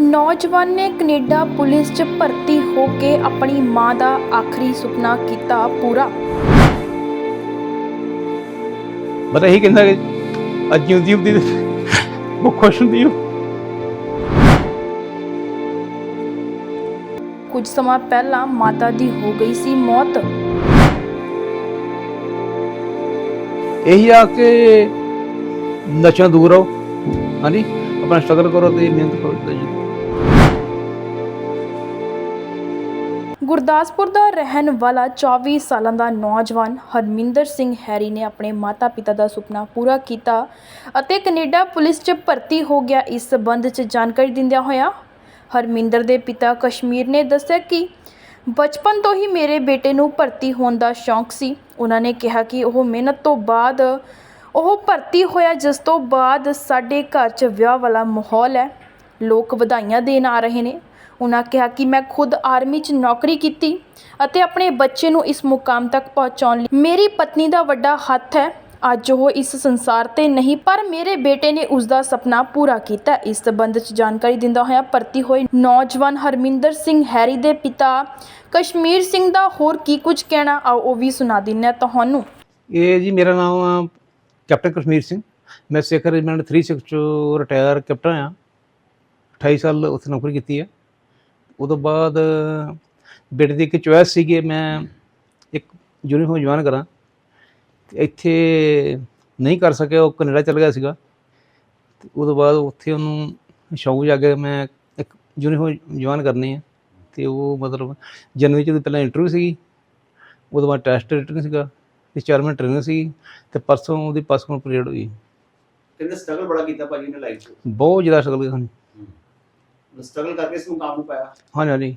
ਨੌਜਵਾਨ ਨੇ Canada police 'ਚ ਭਰਤੀ ਹੋ ਕੇ ਆਪਣੀ ਮਾਂ ਦਾ ਆਖਰੀ ਸੁਪਨਾ ਕੀਤਾ ਪੂਰਾ। ਬਸ ਇਹੀ ਕਹਿੰਦਾ ਕਿ ਅੱਜ ਜਿਉਂਦੀ ਹੁੰਦੀ ਤੇ ਉਹ ਖੁਸ਼ ਹੁੰਦੀ ਉਹ ਕੁਝ ਸਮਾਂ ਪਹਿਲਾਂ ਮਾਤਾ ਦੀ ਹੋ ਗਈ ਸੀ ਮੌਤ। ਇਹੀ ਆ ਕਿ ਨਸ਼ਾ ਦੂਰ ਰਹੋ। ਹਾਂਜੀ ਆਪਣਾ ਸਟਰਗਲ ਕਰੋ ਤੇ ਮਿਹਨਤ ਕਰੋ। ਤੇ ਜੀ ਗੁਰਦਾਸਪੁਰ ਦਾ ਰਹਿਣ ਵਾਲਾ 24 ਸਾਲਾਂ ਦਾ ਨੌਜਵਾਨ ਹਰਮਿੰਦਰ ਸਿੰਘ ਹੈਰੀ ਨੇ ਆਪਣੇ ਮਾਤਾ-ਪਿਤਾ ਦਾ ਸੁਪਨਾ ਪੂਰਾ ਕੀਤਾ ਅਤੇ ਕੈਨੇਡਾ ਪੁਲਿਸ 'ਚ ਭਰਤੀ ਹੋ ਗਿਆ। ਇਸ ਸਬੰਧ 'ਚ ਜਾਣਕਾਰੀ ਦਿੰਦਿਆਂ ਹੋਇਆ ਹਰਮਿੰਦਰ ਦੇ ਪਿਤਾ ਕਸ਼ਮੀਰ ਨੇ ਦੱਸਿਆ ਕਿ ਬਚਪਨ ਤੋਂ ਹੀ ਮੇਰੇ ਬੇਟੇ ਨੂੰ ਭਰਤੀ ਹੋਣ ਦਾ ਸ਼ੌਂਕ ਸੀ। ਉਹਨਾਂ ਨੇ ਕਿਹਾ ਕਿ ਉਹ ਮਿਹਨਤ ਤੋਂ ਬਾਅਦ ਉਹ ਭਰਤੀ ਹੋਇਆ, ਜਿਸ ਤੋਂ ਬਾਅਦ ਸਾਡੇ ਘਰ 'ਚ ਵਿਆਹ ਵਾਲਾ ਮਾਹੌਲ ਹੈ। ਲੋਕ ਵਧਾਈਆਂ ਦੇਣ ਆ ਰਹੇ ਨੇ। ਉਨ੍ਹਾਂ ਕਿਹਾ ਕਿ ਮੈਂ ਖੁਦ ਆਰਮੀ 'ਚ ਨੌਕਰੀ ਕੀਤੀ ਅਤੇ ਆਪਣੇ ਬੱਚੇ ਨੂੰ ਇਸ ਮੁਕਾਮ ਤੱਕ ਪਹੁੰਚਾਉਣ ਲਈ ਮੇਰੀ ਪਤਨੀ ਦਾ ਵੱਡਾ ਹੱਥ ਹੈ। ਅੱਜ ਉਹ ਇਸ ਸੰਸਾਰ ਤੇ ਨਹੀਂ, ਪਰ ਮੇਰੇ ਬੇਟੇ ਨੇ ਉਸ ਦਾ ਸੁਪਨਾ ਪੂਰਾ ਕੀਤਾ। ਇਸ ਸਬੰਧ 'ਚ ਜਾਣਕਾਰੀ ਦਿੰਦਾ ਹੋਇਆ ਭਰਤੀ ਹੋਏ ਨੌਜਵਾਨ ਹਰਮਿੰਦਰ ਸਿੰਘ ਹੈਰੀ ਦੇ ਪਿਤਾ ਕਸ਼ਮੀਰ ਸਿੰਘ ਦਾ ਹੋਰ ਕੀ ਕੁਝ ਕਹਿਣਾ, ਆਓ ਉਹ ਵੀ ਸੁਣਾ ਦਿੰਨੇ ਹਾਂ ਤੁਹਾਨੂੰ। ਇਹ ਜੀ ਮੇਰਾ ਨਾਮ ਕੈਪਟਨ ਕਸ਼ਮੀਰ ਸਿੰਘ। ਮੈਂ ਸਿੱਖ ਰੈਜੀਮੈਂਟ 36 ਚੋਂ ਰਿਟਾਇਰ ਕੈਪਟਨ ਆ 28 ਸਾਲ ਉੱਥੇ ਨੌਕਰੀ ਕੀਤੀ ਹੈ। ਉਦੋਂ ਬਾਅਦ ਬੇਟੇ ਦੀ ਇੱਕ ਚੋਇਸ ਸੀਗੀ ਮੈਂ ਇੱਕ ਯੂਨੀਫਾਰਮ ਜਵਾਨ ਕਰਾਂ। ਇੱਥੇ ਨਹੀਂ ਕਰ ਸਕਿਆ ਉਹ ਕੈਨੇਡਾ ਚਲ ਗਿਆ ਸੀਗਾ। ਤੇ ਉਦੋਂ ਬਾਅਦ ਉੱਥੇ ਉਹਨੂੰ ਸ਼ੌਕ ਜਾਗਿਆ ਮੈਂ ਇੱਕ ਯੂਨੀਫਾਰਮ ਜਵਾਨ ਕਰਨੀ ਹੈ ਤੇ ਉਹ ਮਤਲਬ ਜਨਵਰੀ ਚ ਉਹਦੀ ਪਹਿਲਾਂ ਇੰਟਰਵਿਊ ਸੀਗੀ। ਉਦੋਂ ਬਾਅਦ ਟੈਸਟ ਰਿਟਨ ਸੀਗਾ ਤੇ ਚਾਰ ਮਹੀਨੇ ਟ੍ਰੇਨਿੰਗ ਸੀ ਤੇ ਪਰਸੋਂ ਉਹਦੀ ਪਾਸਪੋਰਟ ਪੀਰੀਅਡ ਹੋਈ। ਕਹਿੰਦੇ ਸਟਰਗਲ ਬੜਾ ਕੀਤਾ ਭਾਜੀ ਨੇ ਲਾਈਫ 'ਚ? ਬਹੁਤ ਜ਼ਿਆਦਾ ਸਟਰਗਲ ਕੀਤੀ ਸਟਰਗਲ ਕਰਕੇ ਇਸ ਮੁਕਾਮ ਨੂੰ ਪਾਇਆ। ਹਾਂਜੀ ਹਾਂਜੀ।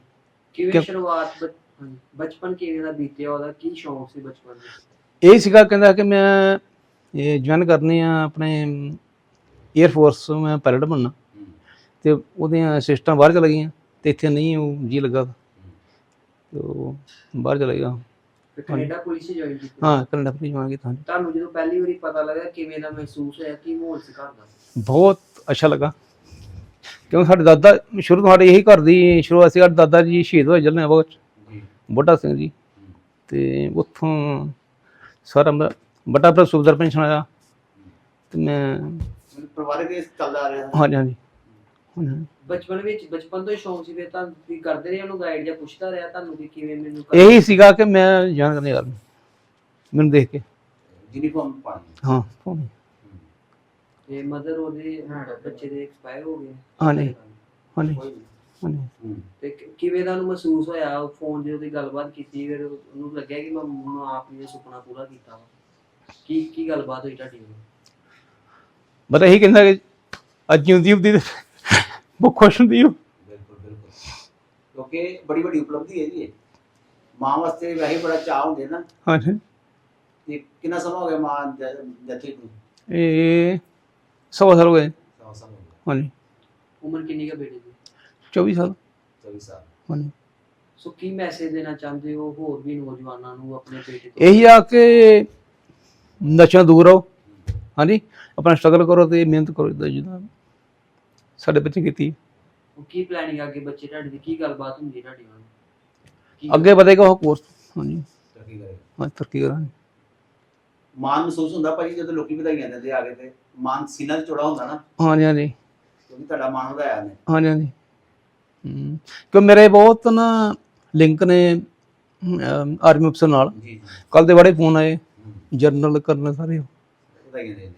ਕਿਵੇਂ ਕਿ- ਸ਼ੁਰੂਆਤ ਹਾਂਜੀ, ਬਚਪਨ ਕਿਵੇਂ ਦਾ ਬੀਤਿਆ ਉਹਦਾ? ਕੀ ਸ਼ੌਂਕ ਸੀ ਬਚਪਨ ਦਾ ਇਹ ਸੀਗਾ ਕਹਿੰਦਾ ਕਿ ਮੈਂ ਇਹ ਜੁਆਇਨ ਕਰਨੀ ਆ ਆਪਣੇ 에ਅਰ ਫੋਰਸ ਮੈਂ ਪਾਇਲਟ ਬਣਨਾ। ਤੇ ਉਹਦੀਆਂ ਸਿਸਟਮ ਬਾਹਰ ਚਲ ਗਈਆਂ ਤੇ ਇੱਥੇ ਨਹੀਂ ਉਹ ਜੀ ਲੱਗਾ ਤੇ। ਉਹ ਬਾਹਰ ਚਲਾ ਗਿਆ। ਫਿਰ ਕੈਨੇਡਾ ਪੁਲਿਸ ਜੁਆਇਨ ਕੀਤੀ? ਹਾਂ ਕੈਨੇਡਾ ਫਿਰ ਜੁਆਇਨ ਕੀਤਾ ਹਾਂਜੀ। ਤੁਹਾਨੂੰ ਜਦੋਂ ਪਹਿਲੀ ਵਾਰੀ ਪਤਾ ਲੱਗਾ ਕਿਵੇਂ ਦਾ ਮਹਿਸੂਸ ਹੋਇਆ? ਕੀ ਮਾਹੌਲ ਸੀ ਘਰ ਦਾ? ਬਹੁਤ ਅੱਛਾ ਲੱਗਾ। ਕਿਉਂਕਿ ਸਾਡੇ ਦਾਦਾ ਸ਼ੁਰੂ ਤੋਂ ਸਾਡੇ ਇਹੀ ਘਰ ਦੀ ਸ਼ੁਰੂਆਤ ਸੀ ਸਾਡੇ ਦਾਦਾ ਜੀ ਸ਼ਹੀਦ ਹੋਏ ਜਲਨੇ ਬਹੁਤ ਜੀ। ਬੁੱਢਾ ਸਿੰਘ ਜੀ। ਤੇ ਉੱਥੋਂ ਸਾਰਾ ਮੇਰਾ ਵੱਡਾ ਭਰਾ ਸੁਬਦਰ ਪੈਨਸ਼ਨ ਆਇਆ। ਤੇ ਮੈਂ ਪਰਿਵਾਰਕ ਇਸ ਚੱਲਦਾ ਆ ਰਿਹਾ। ਹਾਂਜੀ ਹਾਂਜੀ। ਹਾਂਜੀ। ਬਚਪਨ ਵਿੱਚ ਬਚਪਨ ਤੋਂ ਹੀ ਸ਼ੌਂਕ ਸੀ ਫਿਰ ਤਾਂ ਤੁਸੀਂ ਕਰਦੇ ਰਹੇ ਉਹਨੂੰ ਗਾਈਡ ਜਾਂ ਪੁੱਛਦਾ ਰਿਹਾ ਤੁਹਾਨੂੰ ਕਿ ਕਿਵੇਂ ਮੈਨੂੰ ਕਰ- ਇਹੀ ਸੀਗਾ ਕਿ ਮੈਂ ਜਾਣ ਕਰਨੀ ਯਾਰ ਮੈਨੂੰ ਦੇਖ ਕੇ। ਯੂਨੀਫਾਰਮ ਪਾਣੀ ਹਾਂ ਪਾਉਣੀ। ਤੇ ਮਦਰ ਉਹਦੇ ਬੱਚੇ ਦੇ ਐਕਸਪਾਇਰ ਹੋ ਗਏ ਹਾਂਜੀ ਹਾਂਜੀ ਹਾਂਜੀ। ਨਹੀਂ ਤੇ ਕਿ- ਕਿਵੇਂ ਦਾ ਉਹਨੂੰ ਮਹਿਸੂਸ ਹੋਇਆ? ਫੋਨ ਜਦੋਂ ਦੀ ਗੱਲਬਾਤ ਕੀਤੀ ਫਿਰ ਉਹਨੂੰ ਲੱਗਿਆ ਕਿ ਮੈਂ ਮਾਂ ਆਪਣੀ ਸੁਪਨਾ ਪੂਰਾ ਕੀਤਾ ਵਾ। ਕੀ ਕੀ ਗੱਲਬਾਤ ਹੋਈ ਤੁਹਾਡੀ? ਬਸ ਇਹੀ ਕਹਿੰਦਾ ਕਿ ਅੱਜ ਜਿਉਂਦੀ ਹੁੰਦੀ ਤੇ ਉਹ ਖੁਸ਼ ਹੁੰਦੀ ਉਹ ਬਿਲਕੁਲ ਬਿਲਕੁਲ। ਕਿਉਂਕਿ ਬੜੀ ਵੱਡੀ ਉਪਲਬਧੀ ਹੈ ਜੀ ਇਹ ਮਾਂ ਵਾਸਤੇ ਵੈਸੇ ਬੜਾ ਚਾਹ ਹੁੰਦੇ ਨਾ। ਹਾਂਜੀ। ਤੇ ਕਿੰਨਾ ਸਮਾਂ ਹੋ ਗਿਆ ਮਾਂ ਜੱਥੇ ਨੂੰ ਇਹ ਸਵਾ ਸਾਲ ਹੋ ਗਏ। ਸਮਾਂ ਸਮਾਂ ਹੋ ਗਿਆ ਹਾਂਜੀ। ਉਮਰ ਕਿੰਨੀ ਕੁ ਬੇਟੇ ਦੀ? 24 ਸਾਲ। 24 ਸਾਲ। ਹਾਂਜੀ। ਸੋ ਕੀ ਮੈਸੇਜ ਦੇਣਾ ਚਾਹੁੰਦੇ ਹੋ ਹੋਰ ਵੀ ਨੌਜਵਾਨਾਂ ਨੂੰ ਆਪਣੇ ਬੇਟੇ ਤੋਂ? ਇਹੀ ਆ ਕਿ ਨਸ਼ਾ ਦੂਰ ਰਹੋ। ਹਾਂਜੀ। ਆਪਣਾ ਸਟਰਗਲ ਕਰੋ ਤੇ ਮਿਹਨਤ ਕਰੋ ਜਿੱਦਾਂ ਜਿੱਦਾਂ ਸਾਡੇ ਬੱਚੇ ਕੀਤੀ। ਉਹ ਕੀ ਪਲੈਨਿੰਗ ਅੱਗੇ ਬੱਚੇ ਤੁਹਾਡੇ ਦੀ? ਕੀ ਗੱਲਬਾਤ ਹੁੰਦੀ ਹੈ ਤੁਹਾਡੀ ਨਾਲ? ਕੀ ਅੱਗੇ ਵਧੇਗਾ ਉਹ ਕੋਰਸ ਹਾਂਜੀ। ਤਰੱਕੀ ਕਰੇ ਹਾਂ ਤਰੱਕੀ ਕਰਾਂਗੇ। ਮਾਨ ਮਹਿਸੂਸ ਹੁੰਦਾ ਭਾਜੀ ਜਦੋਂ ਲੋਕੀ ਵਧਾਈਆਂ ਦਿੰਦੇ ਆ ਕੇ ਤੇ। ਮਾਨ ਸੀਨਾ ਤੇ ਚੌੜਾ ਹੁੰਦਾ ਨਾ ਹਾਂਜੀ ਹਾਂਜੀ। ਕਿਉਂਕਿ ਤੁਹਾਡਾ ਮਾਨ ਵਧਾਇਆ ਨੇ। ਹਾਂਜੀ ਹਾਂਜੀ। ਹਮ, ਮੇਰੇ ਬਹੁਤ ਨਾ ਲਿੰਕ ਨੇ ਆਰਮੀ ਅਫਸਰ ਨਾਲ। ਜੀ ਜੀ। ਕੱਲ ਦੇ ਬੜੇ ਫੋਨ ਆਏ ਹੂੰ, ਜਰਨਲ ਕਰਨਲ ਸਾਰੇ। ਵਧਾਈਆਂ ਦੇ